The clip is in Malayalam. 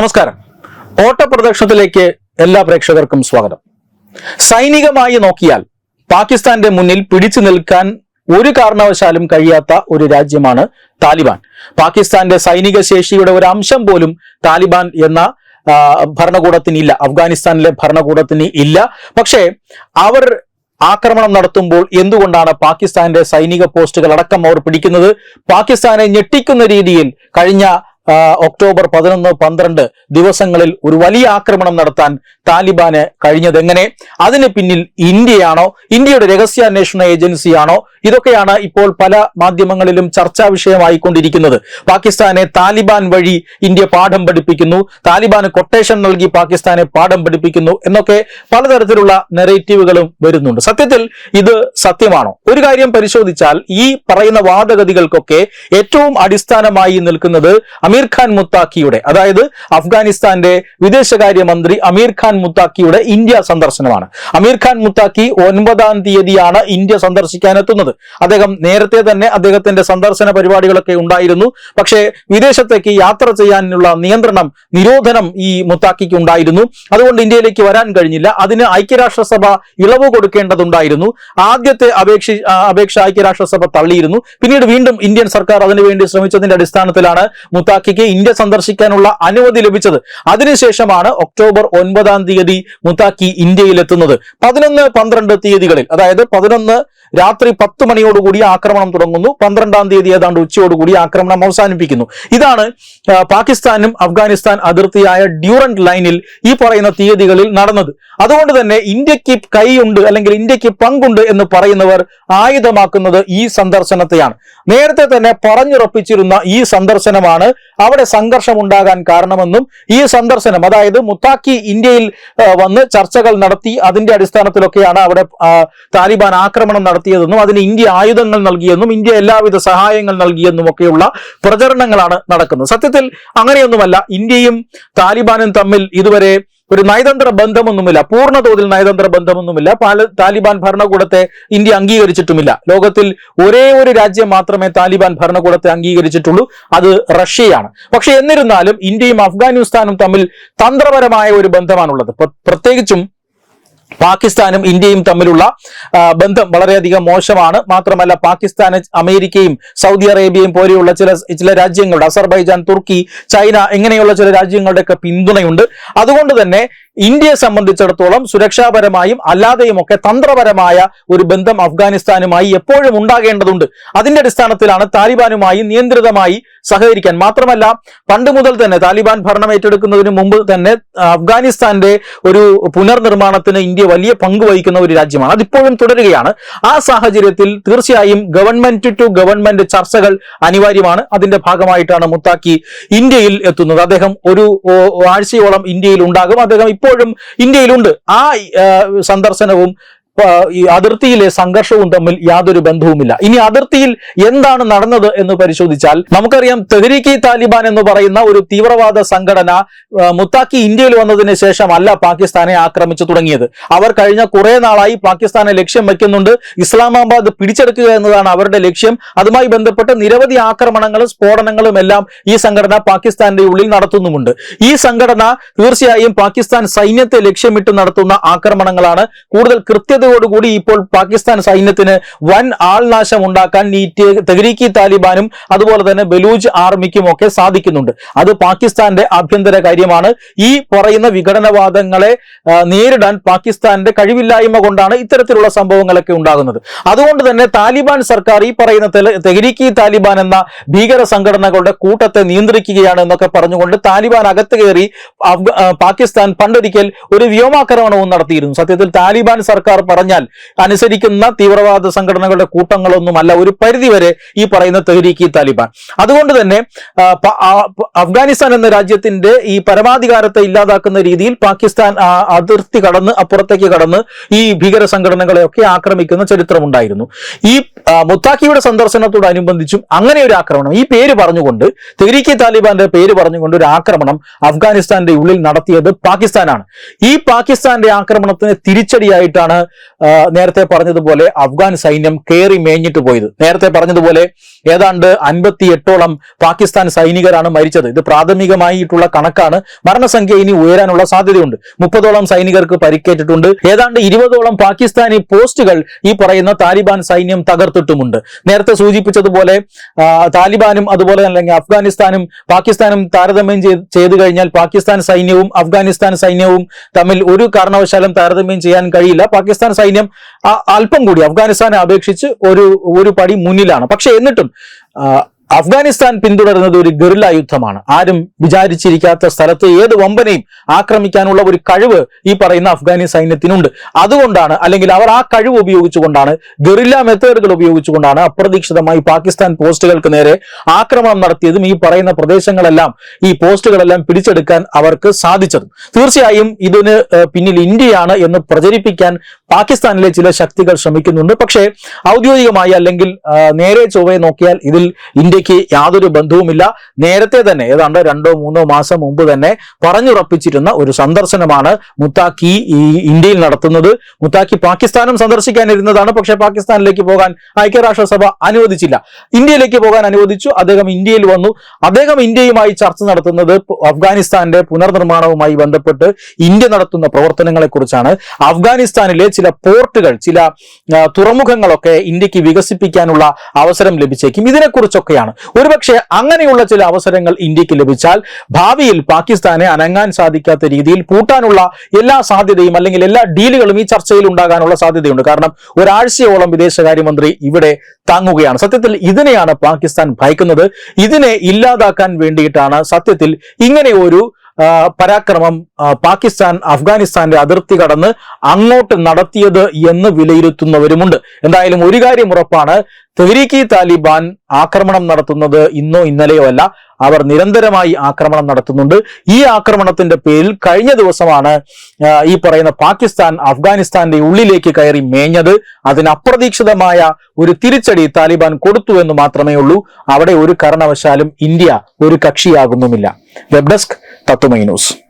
നമസ്കാരം. ഓട്ടപ്രദക്ഷണത്തിലേക്ക് എല്ലാ പ്രേക്ഷകർക്കും സ്വാഗതം. സൈനികമായി നോക്കിയാൽ പാകിസ്ഥാന്റെ മുന്നിൽ പിടിച്ചു നിൽക്കാൻ ഒരു കാരണവശാലും കഴിയാത്ത ഒരു രാജ്യമാണ് താലിബാൻ. പാകിസ്ഥാന്റെ സൈനിക ശേഷിയുടെ ഒരു അംശം പോലും താലിബാൻ എന്ന ഭരണകൂടത്തിന് ഇല്ല. അഫ്ഗാനിസ്ഥാനിലെ ഭരണകൂടത്തിന് ഇല്ല. പക്ഷേ അവർ ആക്രമണം നടത്തുമ്പോൾ എന്തുകൊണ്ടാണ് പാകിസ്ഥാന്റെ സൈനിക പോസ്റ്റുകൾ അടക്കം അവർ പിടിക്കുന്നത്? പാകിസ്ഥാനെ ഞെട്ടിക്കുന്ന രീതിയിൽ കഴിഞ്ഞ ഒക്ടോബർ പതിനൊന്ന് പന്ത്രണ്ട് ദിവസങ്ങളിൽ ഒരു വലിയ ആക്രമണം നടത്താൻ താലിബാന് കഴിഞ്ഞതെങ്ങനെ? അതിന് പിന്നിൽ ഇന്ത്യയാണോ? ഇന്ത്യയുടെ രഹസ്യാന്വേഷണ ഏജൻസിയാണോ? ഇതൊക്കെയാണ് ഇപ്പോൾ പല മാധ്യമങ്ങളിലും ചർച്ചാ വിഷയമായിക്കൊണ്ടിരിക്കുന്നത്. പാകിസ്ഥാനെ താലിബാൻ വഴി ഇന്ത്യ പാഠം പഠിപ്പിക്കുന്നു. താലിബാന് കൊട്ടേഷൻ നൽകി പാകിസ്ഥാനെ പാഠം പഠിപ്പിക്കുന്നു എന്നൊക്കെ പലതരത്തിലുള്ള നെറേറ്റീവുകളും വരുന്നുണ്ട്. സത്യത്തിൽ ഇത് സത്യമാണോ? ഒരു കാര്യം പരിശോധിച്ചാൽ ഈ പറയുന്ന വാദഗതികൾക്കൊക്കെ ഏറ്റവും അടിസ്ഥാനമായി നിൽക്കുന്നത് ഖാൻ മുത്താക്കിയുടെ അതായത് അഫ്ഗാനിസ്ഥാന്റെ വിദേശകാര്യമന്ത്രി അമീർ ഖാൻ മുത്താക്കിയുടെ ഇന്ത്യ സന്ദർശനമാണ്. അമീർ ഖാൻ മുത്താക്കി ഒൻപതാം തീയതിയാണ് ഇന്ത്യ സന്ദർശിക്കാൻ എത്തുന്നത് അദ്ദേഹം നേരത്തെ തന്നെ അദ്ദേഹത്തിന്റെ സന്ദർശന പരിപാടികളൊക്കെ ഉണ്ടായിരുന്നു. പക്ഷേ വിദേശത്തേക്ക് യാത്ര ചെയ്യാനുള്ള നിയന്ത്രണം നിരോധനം ഈ മുത്താക്കിക്ക് ഉണ്ടായിരുന്നു. അതുകൊണ്ട് ഇന്ത്യയിലേക്ക് വരാൻ കഴിഞ്ഞില്ല. അതിന് ഐക്യരാഷ്ട്രസഭ ഇളവ് കൊടുക്കേണ്ടതുണ്ടായിരുന്നു. ആദ്യത്തെ അപേക്ഷ അപേക്ഷ ഐക്യരാഷ്ട്രസഭ തള്ളിയിരുന്നു. പിന്നീട് വീണ്ടും ഇന്ത്യൻ സർക്കാർ അതിനുവേണ്ടി ശ്രമിച്ചതിന്റെ അടിസ്ഥാനത്തിലാണ് മുത്താക്കിക്ക് ഇന്ത്യ സന്ദർശിക്കാനുള്ള അനുമതി ലഭിച്ചത്. അതിനുശേഷമാണ് ഒക്ടോബർ ഒൻപതാം തീയതി മുത്താക്കി ഇന്ത്യയിൽ എത്തുന്നത് പതിനൊന്ന് പന്ത്രണ്ട് തീയതികളിൽ അതായത് പതിനൊന്ന് രാത്രി പത്ത് മണിയോടുകൂടി ആക്രമണം തുടങ്ങുന്നു. പന്ത്രണ്ടാം തീയതി ഏതാണ്ട് ഉച്ചയോടുകൂടി ആക്രമണം അവസാനിപ്പിക്കുന്നു. ഇതാണ് പാകിസ്ഥാനും അഫ്ഗാനിസ്ഥാൻ അതിർത്തിയായ ഡ്യൂറന്റ് ലൈനിൽ ഈ പറയുന്ന തീയതികളിൽ നടന്നത്. അതുകൊണ്ട് തന്നെ ഇന്ത്യയ്ക്ക് കൈയുണ്ട് അല്ലെങ്കിൽ ഇന്ത്യയ്ക്ക് പങ്കുണ്ട് എന്ന് പറയുന്നവർ ആയുധമാക്കുന്നത് ഈ സന്ദർശനത്തെയാണ്. നേരത്തെ തന്നെ പറഞ്ഞുറപ്പിച്ചിരുന്ന ഈ സന്ദർശനമാണ് അവിടെ സംഘർഷം ഉണ്ടാകാൻ കാരണമെന്നും ഈ സന്ദർശനം അതായത് മുത്താക്കി ഇന്ത്യയിൽ വന്ന് ചർച്ചകൾ നടത്തി അതിന്റെ അടിസ്ഥാനത്തിലൊക്കെയാണ് അവിടെ താലിബാൻ ആക്രമണം നടത്തിയതെന്നും അതിന് ഇന്ത്യ ആയുധങ്ങൾ നൽകിയെന്നും ഇന്ത്യ എല്ലാവിധ സഹായങ്ങൾ നൽകിയെന്നും ഒക്കെയുള്ള പ്രചരണങ്ങളാണ് നടക്കുന്നത്. സത്യത്തിൽ അങ്ങനെയൊന്നുമല്ല. ഇന്ത്യയും താലിബാനും തമ്മിൽ ഇതുവരെ ഒരു നയതന്ത്ര ബന്ധമൊന്നുമില്ല. പൂർണ തോതിൽ നയതന്ത്ര ബന്ധമൊന്നുമില്ല. താലിബാൻ ഭരണകൂടത്തെ ഇന്ത്യ അംഗീകരിച്ചിട്ടുമില്ല. ലോകത്തിൽ ഒരേ ഒരു രാജ്യം മാത്രമേ താലിബാൻ ഭരണകൂടത്തെ അംഗീകരിച്ചിട്ടുള്ളൂ. അത് റഷ്യയാണ്. പക്ഷെ എന്നിരുന്നാലും ഇന്ത്യയും അഫ്ഗാനിസ്ഥാനും തമ്മിൽ തന്ത്രപരമായ ഒരു ബന്ധമാണുള്ളത്. പ്ര- പ്രത്യേകിച്ചും പാകിസ്ഥാനും ഇന്ത്യയും തമ്മിലുള്ള ബന്ധം വളരെയധികം മോശമാണ്. മാത്രമല്ല പാകിസ്ഥാന് അമേരിക്കയും സൗദി അറേബ്യയും പോലെയുള്ള ചില ചില രാജ്യങ്ങളുടെ അസർബൈജാൻ തുർക്കി ചൈന ഇങ്ങനെയുള്ള ചില രാജ്യങ്ങളുടെയൊക്കെ പിന്തുണയുണ്ട്. അതുകൊണ്ട് തന്നെ ഇന്ത്യയെ സംബന്ധിച്ചിടത്തോളം സുരക്ഷാപരമായും അല്ലാതെയും ഒക്കെ തന്ത്രപരമായ ഒരു ബന്ധം അഫ്ഗാനിസ്ഥാനുമായി എപ്പോഴും ഉണ്ടാകേണ്ടതുണ്ട്. അതിന്റെ അടിസ്ഥാനത്തിലാണ് താലിബാനുമായി നിയന്ത്രിതമായി സഹകരിക്കാൻ. മാത്രമല്ല പണ്ട് മുതൽ തന്നെ താലിബാൻ ഭരണം ഏറ്റെടുക്കുന്നതിന് മുമ്പ് തന്നെ അഫ്ഗാനിസ്ഥാന്റെ ഒരു പുനർനിർമ്മാണത്തിന് ഇന്ത്യ വലിയ പങ്ക് വഹിക്കുന്ന ഒരു രാജ്യമാണ്. അതിപ്പോഴും തുടരുകയാണ്. ആ സാഹചര്യത്തിൽ തീർച്ചയായും ഗവൺമെന്റ് ടു ഗവൺമെന്റ് ചർച്ചകൾ അനിവാര്യമാണ്. അതിന്റെ ഭാഗമായിട്ടാണ് മുത്താക്കി ഇന്ത്യയിൽ എത്തുന്നത്. അദ്ദേഹം ഒരു ആഴ്ചയോളം ഇന്ത്യയിൽ ഉണ്ടാകും. അദ്ദേഹം ഇപ്പോഴും ഇന്ത്യയിലുണ്ട്. ആ സന്ദർശനവും ഈ അതിർത്തിയിലെ സംഘർഷവും തമ്മിൽ യാതൊരു ബന്ധവുമില്ല. ഇനി അതിർത്തിയിൽ എന്താണ് നടന്നത് എന്ന് പരിശോധിച്ചാൽ നമുക്കറിയാം തെഹ്രീക്കി താലിബാൻ എന്ന് പറയുന്ന ഒരു തീവ്രവാദ സംഘടന മുത്താക്കി ഇന്ത്യയിൽ വന്നതിന് ശേഷമല്ല പാകിസ്ഥാനെ ആക്രമിച്ചു തുടങ്ങിയത്. അവർ കഴിഞ്ഞ കുറെ നാളായി പാകിസ്ഥാനെ ലക്ഷ്യം വയ്ക്കുന്നുണ്ട്. ഇസ്ലാമാബാദ് പിടിച്ചെടുക്കുക എന്നതാണ് അവരുടെ ലക്ഷ്യം. അതുമായി ബന്ധപ്പെട്ട് നിരവധി ആക്രമണങ്ങളും സ്ഫോടനങ്ങളും എല്ലാം ഈ സംഘടന പാകിസ്ഥാന്റെ ഉള്ളിൽ നടത്തുന്നുമുണ്ട്. ഈ സംഘടന തീർച്ചയായും പാകിസ്ഥാൻ സൈന്യത്തെ ലക്ഷ്യമിട്ട് നടത്തുന്ന ആക്രമണങ്ങളാണ്. കൂടുതൽ കൃത്യതയോടുകൂടി ഇപ്പോൾ പാകിസ്ഥാൻ സൈന്യത്തിന് വൻ ആൾനാശം ഉണ്ടാക്കാൻ ഈ തെഗരീക്കി താലിബാനും അതുപോലെ തന്നെ ബലൂജ് ആർമിക്കും ഒക്കെ സാധിക്കുന്നുണ്ട്. അത് പാകിസ്ഥാന്റെ ആഭ്യന്തര കാര്യമാണ്. ഈ പറയുന്ന വിഘടനവാദങ്ങളെ നേരിടാൻ പാകിസ്ഥാന്റെ കഴിവില്ലായ്മ കൊണ്ടാണ് ഇത്തരത്തിലുള്ള സംഭവങ്ങളൊക്കെ ഉണ്ടാകുന്നത്. അതുകൊണ്ട് തന്നെ താലിബാൻ സർക്കാർ ഈ പറയുന്ന തെഹരീക്കി താലിബാൻ എന്ന ഭീകര സംഘടനകളുടെ കൂട്ടത്തെ നിയന്ത്രിക്കുകയാണ് എന്നൊക്കെ പറഞ്ഞുകൊണ്ട് താലിബാൻ അകത്ത് കയറി പാകിസ്ഥാൻ പണ്ടൊരിക്കൽ ഒരു വ്യോമാക്രമണവും നടത്തിയിരുന്നു. സത്യത്തിൽ താലിബാൻ സർക്കാർ പറഞ്ഞാൽ അനുസരിക്കുന്ന തീവ്രവാദ സംഘടനകളുടെ കൂട്ടങ്ങളൊന്നുമല്ല ഒരു പരിധിവരെ ഈ പറയുന്ന തെഹ്രീക്കി താലിബാൻ. അതുകൊണ്ട് തന്നെ അഫ്ഗാനിസ്ഥാൻ എന്ന രാജ്യത്തിന്റെ ഈ പരമാധികാരത്തെ ഇല്ലാതാക്കുന്ന രീതിയിൽ പാകിസ്ഥാൻ അതിർത്തി കടന്ന് അപ്പുറത്തേക്ക് കടന്ന് ഈ ഭീകര സംഘടനകളെയൊക്കെ ആക്രമിക്കുന്ന ചരിത്രമുണ്ടായിരുന്നു. ഈ മുത്താക്കിയുടെ സന്ദർശനത്തോടനുബന്ധിച്ചും അങ്ങനെ ഒരു ആക്രമണം. ഈ പേര് പറഞ്ഞുകൊണ്ട് തെഹ്രീക്കി താലിബാന്റെ പേര് പറഞ്ഞുകൊണ്ട് ഒരു ആക്രമണം അഫ്ഗാനിസ്ഥാന്റെ ഉള്ളിൽ നടത്തിയത് പാകിസ്ഥാനാണ്. ഈ പാകിസ്ഥാന്റെ ആക്രമണത്തിന് തിരിച്ചടിയായിട്ടാണ് നേരത്തെ പറഞ്ഞതുപോലെ അഫ്ഗാൻ സൈന്യം കയറി മേഞ്ഞിട്ട് പോയത്. നേരത്തെ പറഞ്ഞതുപോലെ ഏതാണ്ട് അൻപത്തി എട്ടോളം പാകിസ്ഥാൻ സൈനികരാണ് മരിച്ചത്. ഇത് പ്രാഥമികമായിട്ടുള്ള കണക്കാണ്. മരണസംഖ്യ ഇനി ഉയരാനുള്ള സാധ്യതയുണ്ട്. മുപ്പതോളം സൈനികർക്ക് പരിക്കേറ്റിട്ടുണ്ട്. ഏതാണ്ട് ഇരുപതോളം പാകിസ്ഥാനി പോസ്റ്റുകൾ ഈ പറയുന്ന താലിബാൻ സൈന്യം തകർത്തിട്ടുമുണ്ട്. നേരത്തെ സൂചിപ്പിച്ചതുപോലെ താലിബാനും അതുപോലെ അല്ലെങ്കിൽ അഫ്ഗാനിസ്ഥാനും പാകിസ്ഥാനും താരതമ്യം ചെയ്ത് കഴിഞ്ഞാൽ പാകിസ്ഥാൻ സൈന്യവും അഫ്ഗാനിസ്ഥാൻ സൈന്യവും തമ്മിൽ ഒരു കാരണവശാലും താരതമ്യം ചെയ്യാൻ കഴിയില്ല. പാകിസ്ഥാൻ സൈന്യം അല്പം കൂടി അഫ്ഗാനിസ്ഥാനെ അപേക്ഷിച്ച് ഒരു ഒരു പടി മുന്നിലാണ്. പക്ഷെ എന്നിട്ടും അഫ്ഗാനിസ്ഥാൻ പിന്തുടരുന്നത് ഒരു ഗറില്ല യുദ്ധമാണ്. ആരും വിചാരിച്ചിരിക്കാത്ത സ്ഥലത്ത് ഏത് വമ്പനെയും ആക്രമിക്കാനുള്ള ഒരു കഴിവ് ഈ പറയുന്ന അഫ്ഗാനി സൈന്യത്തിനുണ്ട്. അതുകൊണ്ടാണ് അല്ലെങ്കിൽ അവർ ആ കഴിവ് ഉപയോഗിച്ചുകൊണ്ടാണ് ഗറില്ല മെത്തേഡുകൾ ഉപയോഗിച്ചുകൊണ്ടാണ് അപ്രതീക്ഷിതമായി പാകിസ്ഥാൻ പോസ്റ്റുകൾക്ക് നേരെ ആക്രമണം നടത്തിയതും ഈ പറയുന്ന പ്രദേശങ്ങളെല്ലാം ഈ പോസ്റ്റുകളെല്ലാം പിടിച്ചെടുക്കാൻ അവർക്ക് സാധിച്ചതും. തീർച്ചയായും ഇതിന് പിന്നിൽ ഇന്ത്യയാണ് എന്ന് പ്രചരിപ്പിക്കാൻ പാകിസ്ഥാനിലെ ചില ശക്തികൾ ശ്രമിക്കുന്നുണ്ട്. പക്ഷേ ഔദ്യോഗികമായി അല്ലെങ്കിൽ നേരെ ചൊവ്വയെ നോക്കിയാൽ ഇതിൽ ഇന്ത്യയ്ക്ക് യാതൊരു ബന്ധവുമില്ല. നേരത്തെ തന്നെ ഏതാണ്ട് രണ്ടോ മൂന്നോ മാസം മുമ്പ് തന്നെ പറഞ്ഞുറപ്പിച്ചിരുന്ന ഒരു സന്ദർശനമാണ് മുത്താക്കി ഈ ഇന്ത്യയിൽ നടത്തുന്നത്. മുത്താക്കി പാകിസ്ഥാനും സന്ദർശിക്കാനിരുന്നതാണ്. പക്ഷേ പാകിസ്ഥാനിലേക്ക് പോകാൻ ഐക്യരാഷ്ട്രസഭ അനുവദിച്ചില്ല. ഇന്ത്യയിലേക്ക് പോകാൻ അനുവദിച്ചു. അദ്ദേഹം ഇന്ത്യയിൽ വന്നു. അദ്ദേഹം ഇന്ത്യയുമായി ചർച്ച നടത്തുന്നത് അഫ്ഗാനിസ്ഥാന്റെ പുനർനിർമ്മാണവുമായി ബന്ധപ്പെട്ട് ഇന്ത്യ നടത്തുന്ന പ്രവർത്തനങ്ങളെക്കുറിച്ചാണ്. അഫ്ഗാനിസ്ഥാനിലെ ചില പോർട്ടുകൾ ചില തുറമുഖങ്ങളൊക്കെ ഇന്ത്യയ്ക്ക് വികസിപ്പിക്കാനുള്ള അവസരം ലഭിച്ചേക്കും. ഇതിനെക്കുറിച്ചൊക്കെയാണ് ഒരുപക്ഷെ അങ്ങനെയുള്ള ചില അവസരങ്ങൾ ഇന്ത്യയ്ക്ക് ലഭിച്ചാൽ ഭാവിയിൽ പാകിസ്ഥാനെ അനങ്ങാൻ സാധിക്കാത്ത രീതിയിൽ പൂട്ടാനുള്ള എല്ലാ സാധ്യതയും അല്ലെങ്കിൽ എല്ലാ ഡീലുകളും ഈ ചർച്ചയിൽ ഉണ്ടാകാനുള്ള സാധ്യതയുണ്ട്. കാരണം ഒരാഴ്ചയോളം വിദേശകാര്യമന്ത്രി ഇവിടെ താങ്ങുകയാണ്. സത്യത്തിൽ ഇതിനെയാണ് പാകിസ്ഥാൻ ഭയക്കുന്നത്. ഇതിനെ ഇല്ലാതാക്കാൻ വേണ്ടിയിട്ടാണ് സത്യത്തിൽ ഇങ്ങനെ ഒരു പരാക്രമം പാകിസ്ഥാൻ അഫ്ഗാനിസ്ഥാന്റെ അതിർത്തി കടന്ന് അങ്ങോട്ട് നടത്തിയത് എന്ന് വിലയിരുത്തുന്നവരുമുണ്ട്. എന്തായാലും ഒരു കാര്യം ഉറപ്പാണ് തെഹ്രീക്കി താലിബാൻ ആക്രമണം നടത്തുന്നത് ഇന്നോ ഇന്നലെയോ അല്ല അവർ നിരന്തരമായി ആക്രമണം നടത്തുന്നുണ്ട്. ഈ ആക്രമണത്തിന്റെ പേരിൽ കഴിഞ്ഞ ദിവസമാണ് ഈ പറയുന്ന പാകിസ്ഥാൻ അഫ്ഗാനിസ്ഥാന്റെ ഉള്ളിലേക്ക് കയറി മേഞ്ഞത്. അതിന് അപ്രതീക്ഷിതമായ ഒരു തിരിച്ചടി താലിബാൻ കൊടുത്തു എന്ന് മാത്രമേ ഉള്ളൂ. അവിടെ ഒരു കാരണവശാലും ഇന്ത്യ ഒരു കക്ഷിയാകുന്നുമില്ല. Web desk Tá, Tato Mainos.